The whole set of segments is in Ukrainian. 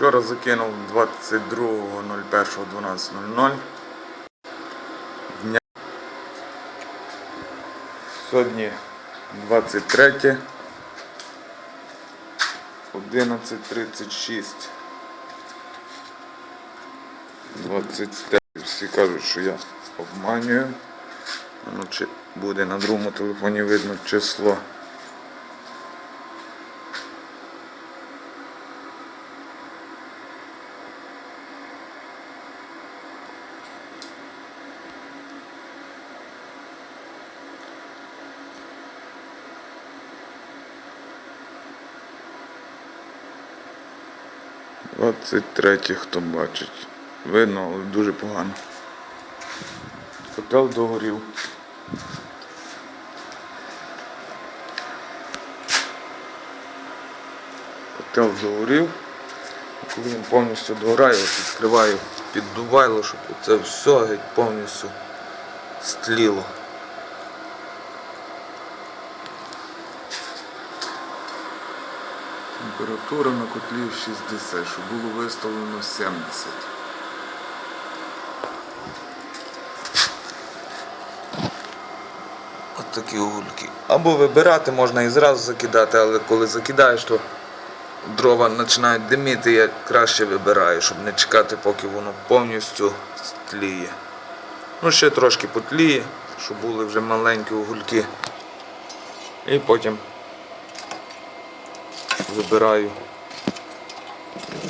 Вчора закинув 22.01.12.00. Дня. Сьогодні 23. 11.36. 25. Всі кажуть, що я обманюю. Ну, чи буде на другому телефоні видно число. Двадцять третє, хто бачить. Видно, але дуже погано. Котел догорів. Котел догорів. Коли він повністю догорає, відкриваю піддувайло, щоб це все геть повністю стліло. Температура на котлі 60, що було виставлено 70. От такі угольки. Або вибирати можна і зразу закидати, але коли закидаєш, то дрова починають диміти, я краще вибираю, щоб не чекати, поки воно повністю стліє. Ну, ще трошки потліє, щоб були вже маленькі угольки. І потім вибираю,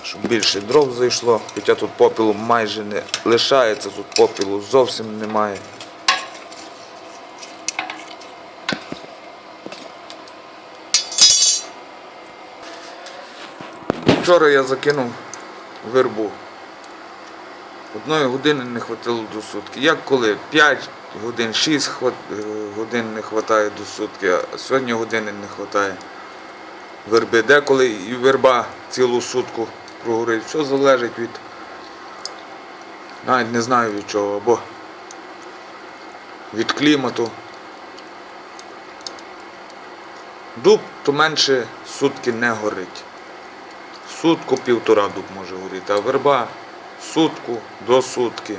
щоб більше дров зайшло, хоча тут попілу майже не лишається, тут попілу зовсім немає. Вчора я закинув вербу. Одної години не хватило до сутки. Як коли 5 годин, 6 е, годин не вистачає до сутки, а сьогодні години не вистачає верби. Деколи і верба цілу сутку прогорить. Все залежить від. Навіть не знаю від чого, або від клімату. Дуб то менше сутки не горить. Сутку півтора дуб може горіти, а верба сутку до сутки.